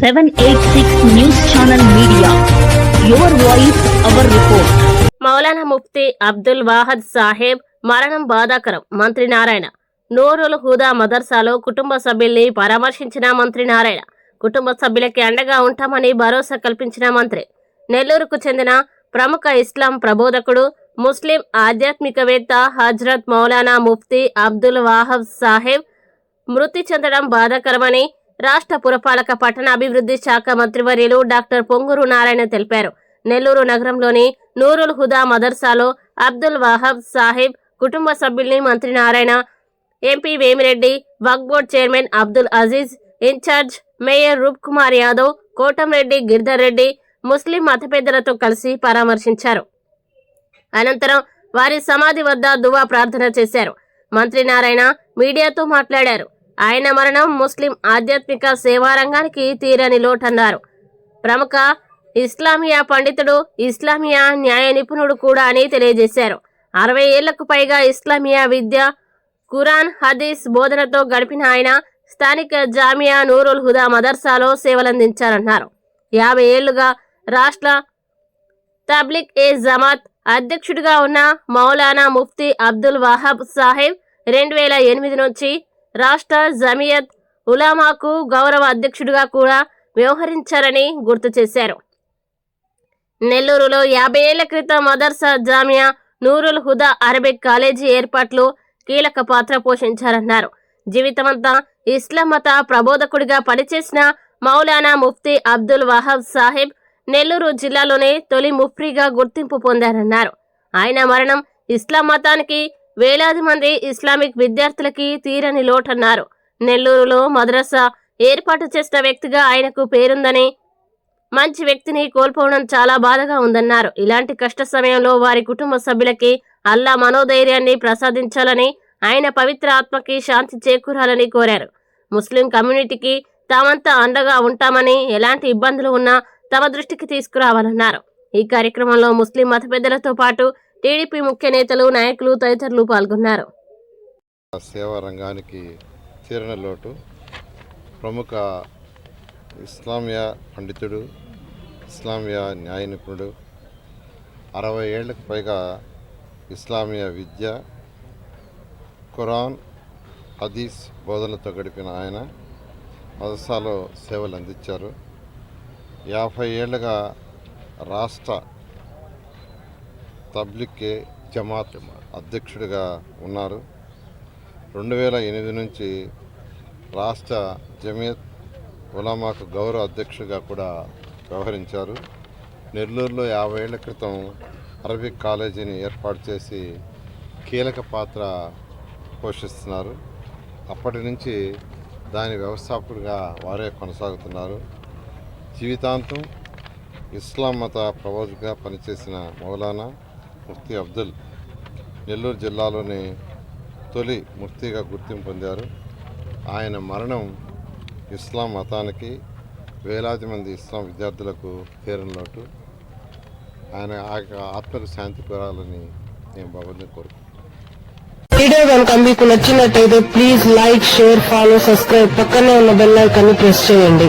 Seven eight six news channel media your voice our report Maulana Mufti Abdul Wahad Saheb మరణం బాధాకరం. మంత్రి నారాయణ. నూరుల్ హుదా మదర్సాలో కుటుంబ సభ్యుల్ని పరామర్శించిన మంత్రి నారాయణ. కుటుంబ సభ్యులకి అండగా ఉంటామని భరోసా కల్పించిన మంత్రి. నెల్లూరుకు చెందిన ప్రముఖ ఇస్లాం ప్రబోధకుడు ముస్లిం ఆధ్యాత్మికవేత్త హజ్రత్ మౌలానా ముఫ్తీ అబ్దుల్ వాహబ్ సాహెబ్ మృతి చెందడం బాధాకరమని రాష్ట్ర పురపాలక పట్టణ అభివృద్ధి శాఖ మంత్రివర్యులు డాక్టర్ పొంగూరు నారాయణ తెలిపారు. నెల్లూరు నగరంలోని నూరుల్ హుదా మదర్సాలో అబ్దుల్ వాహబ్ సాహిబ్ కుటుంబ సభ్యుల్ని మంత్రి Narayana MP Vemireddy Waqf board chairman Abdul Aziz incharge mayor Roop Kumar Yadav Kotamreddy Giridhar Reddy Muslim మత పెద్దలతో కలిసి పరామర్శించారు. అనంతరం వారి సమాధి వద్ద దువా ప్రార్థన చేశారు. మంత్రి నారాయణ మీడియాతో మాట్లాడారు. ఆయన మరణం ముస్లిం ఆధ్యాత్మిక సేవారంగానికి తీరని లోటన్నారు. ప్రముఖ ఇస్లామియా పండితుడు ఇస్లామియా న్యాయ నిపుణుడు కూడా అని తెలియజేశారు. అరవై ఏళ్ళకు పైగా ఇస్లామియా విద్య కురాన్ హదీస్ బోధనతో గడిపిన ఆయన స్థానిక జామియా నూరుల్ హుదా మదర్సాలో సేవలందించారన్నారు. యాభై ఏళ్ళుగా రాష్ట్ర తబ్లిక్ ఏ జమాత్ అధ్యక్షుడిగా ఉన్న మౌలానా ముఫ్తీ అబ్దుల్ వహాబ్ సాహెబ్ రెండు వేల ఎనిమిది నుంచి రాష్ట్ర జమియత్ ఉలామాకు గౌరవ అధ్యక్షుడిగా కూడా వ్యవహరించారని గుర్తు చేశారు. నెల్లూరులో యాభై ఏళ్ళ క్రితం మదర్సా జామియా నూరుల్ హుదా అరబిక్ కాలేజీ ఏర్పాట్లు కీలక పాత్ర పోషించారన్నారు. జీవితమంతా ఇస్లాం మత ప్రబోధకుడిగా పనిచేసిన మౌలానా ముఫ్తీ అబ్దుల్ వహాబ్ సాహెబ్ నెల్లూరు జిల్లాలోనే తొలి ముఫ్రీగా గుర్తింపు పొందారన్నారు. ఆయన మరణం ఇస్లాం మతానికి వేలాది మంది ఇస్లామిక్ విద్యార్థులకి తీరని లోటన్నారు. నెల్లూరులో మద్రసా ఏర్పాటు చేసిన వ్యక్తిగా ఆయనకు పేరుందని మంచి వ్యక్తిని కోల్పోవడం చాలా బాధగా ఉందన్నారు. ఇలాంటి కష్ట సమయంలో వారి కుటుంబ సభ్యులకి అల్లా మనోధైర్యాన్ని ప్రసాదించాలని ఆయన పవిత్ర ఆత్మకి శాంతి చేకూరాలని కోరారు. ముస్లిం కమ్యూనిటీకి తామంతా అండగా ఉంటామని ఎలాంటి ఇబ్బందులు ఉన్నా తమ దృష్టికి తీసుకురావాలన్నారు. ఈ కార్యక్రమంలో ముస్లిం మత పెద్దలతో పాటు టీడీపీ ముఖ్య నేతలు నాయకులు తదితరులు పాల్గొన్నారు. సేవా రంగానికి తీరని లోటు ప్రముఖ ఇస్లామియ పండితుడు ఇస్లామియ న్యాయ నిపుణుడు అరవై ఏళ్ళకు పైగా ఇస్లామియ విద్య ఖురాన్ హదీస్ బోధనలతో గడిపిన ఆయన మదసాలో సేవలు అందించారు. యాభై ఏళ్ళుగా రాష్ట్ర తబ్లికే జమాత్ అధ్యక్షుడిగా ఉన్నారు. రెండు వేల ఎనిమిది నుంచి రాష్ట్ర జమీత్ ఉలామాకు గౌరవ అధ్యక్షుడిగా కూడా వ్యవహరించారు. నెల్లూరులో యాభై ఏళ్ళ క్రితం అరబిక్ కాలేజీని ఏర్పాటు చేసి కీలక పాత్ర పోషిస్తున్నారు. అప్పటి నుంచి దాని వ్యవస్థాపకుడిగా వారే కొనసాగుతున్నారు. జీవితాంతం ఇస్లాం మత ప్రబోధకుగా పనిచేసిన మౌలానా ముఫ్తీ అబ్దుల్ నెల్లూరు జిల్లాలోని తొలి ముఫ్తీగా గుర్తింపు పొందారు. ఆయన మరణం ఇస్లాం మతానికి వేలాది మంది ఇస్లాం విద్యార్థులకు తీరని లోటు. ఆయన ఆత్మకు శాంతి కోరాలని నేను భగవంతుని కోరుకుంటున్నాను. వీడియో కనుక మీకు నచ్చినట్టయితే please like share follow subscribe. పక్కనే ఉన్న బెల్ ఐకాన్ని ప్రెస్ చేయండి.